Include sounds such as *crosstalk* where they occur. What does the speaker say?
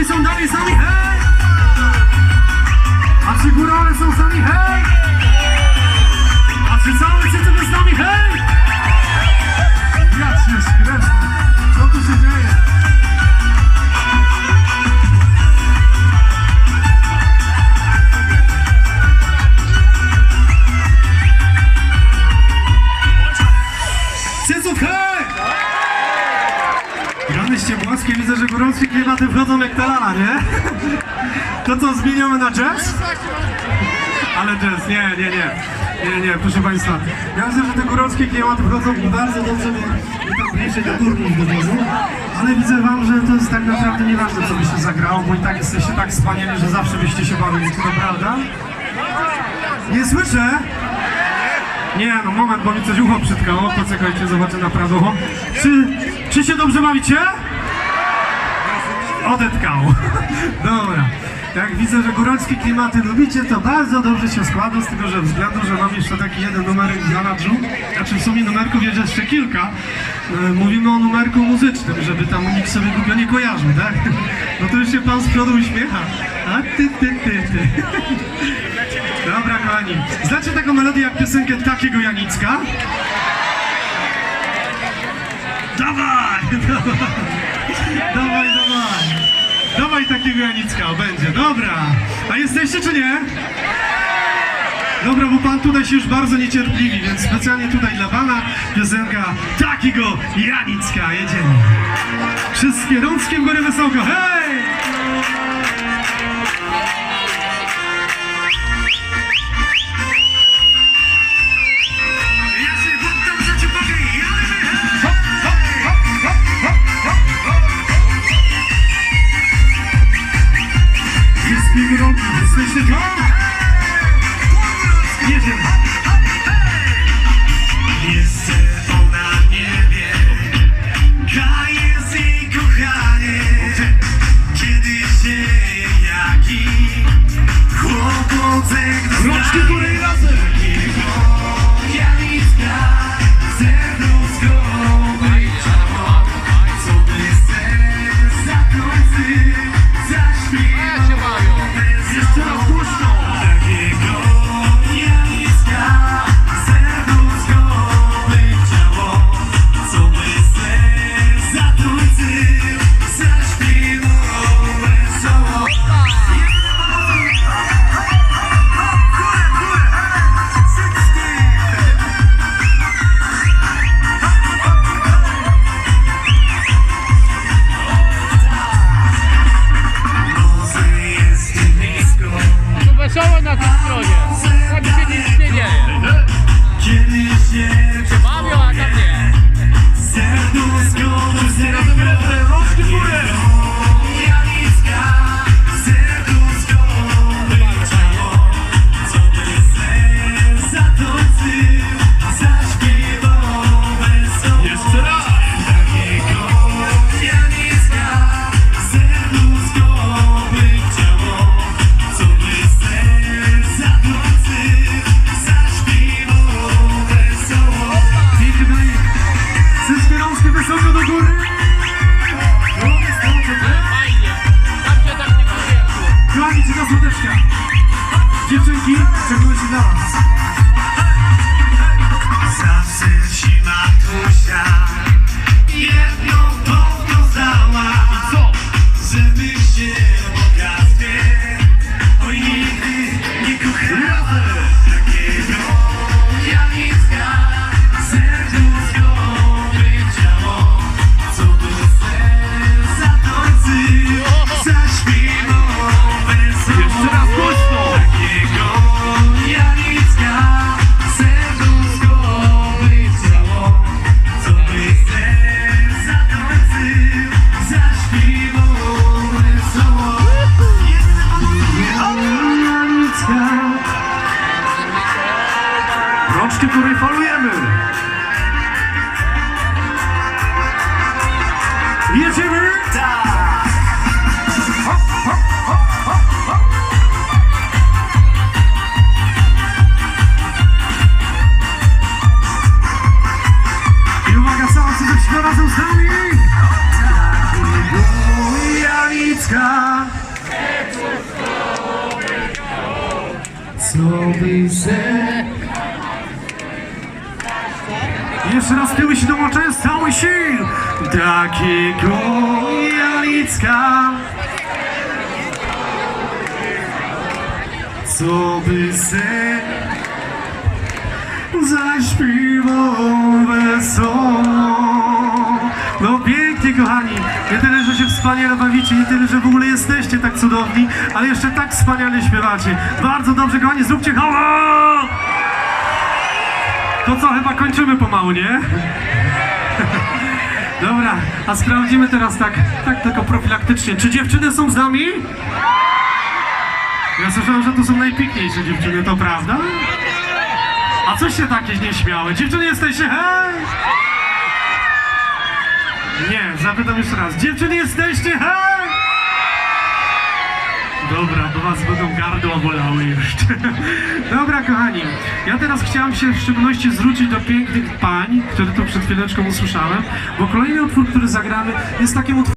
Górki są dalej z gorące klimaty wchodzą jak ta lala, nie? To co, zmieniamy na jazz? Ale jazz, nie, nie, nie. Nie, nie, proszę Państwa. Ja myślę, że te górskie klimaty wchodzą bardzo dobrze, bo tam bliżej do gór niż do domu. Ale widzę Wam, że to jest tak naprawdę nieważne, co by się zagrało, bo i tak jesteście tak wspaniali, że zawsze byście się bawili, to prawda? Nie słyszę? Nie, no moment, bo mi coś ucho przytkało. Poczekajcie, zobaczę na prawe ucho. Czy, czy się dobrze bawicie? Odetkało. *laughs* Dobra. Jak widzę, że góralskie klimaty lubicie, to bardzo dobrze się składa, z tego że względu, że mam jeszcze taki jeden numerek w zanadrzu. Znaczy w sumie numerków jest jeszcze kilka. E, Mówimy o numerku muzycznym, żeby tam nikt sobie głupio nie kojarzył, tak? *laughs* No to już się pan z przodu uśmiecha. A ty, ty, ty, ty. *laughs* Dobra, kochani. Znacie taką melodię jak piosenkę takiego Janicka? Dawaj! Dawaj, dawaj! Dawaj takiego Janicka, będzie, dobra. A jesteście czy nie? Dobra, bo pan tutaj się już bardzo niecierpliwi, więc specjalnie tutaj dla pana piosenka takiego Janicka. Jedziemy. Wszystkie rączki w górę wysoko, hej! Chłopotek Rączki w górę i razem. Janiczka, Dziewczynki, się dla was. Górę i falujemy. Jedziemy. I uwaga, co śpiewa razem z nami. Co se... Jeszcze raz tyły się dołączają z całych sił. Takiego Janicka. Co by se zaśpiewał wesoło. No pięknie kochani, nie tyle, że się wspaniale bawicie, nie tyle, że w ogóle jesteście tak cudowni, ale jeszcze tak wspaniale śpiewacie. Bardzo dobrze kochani, zróbcie hała! To co, chyba kończymy pomału, nie? *laughs* Dobra, a sprawdzimy teraz tak, tak tylko profilaktycznie. Czy dziewczyny są z nami? Ja słyszałem, że to są najpiękniejsze dziewczyny, to prawda? A coś się takie nieśmiałe? Dziewczyny jesteście, hej! Nie, zapytam jeszcze raz. Dziewczyny jesteście, hej! Dobra, bo was będą gardła bolały jeszcze. *laughs* Dobra, kochani, ja teraz chciałam się w szczególności zwrócić do pięknych pań, które tu przed chwileczką usłyszałem, bo kolejny utwór, który zagramy, jest takim utworem,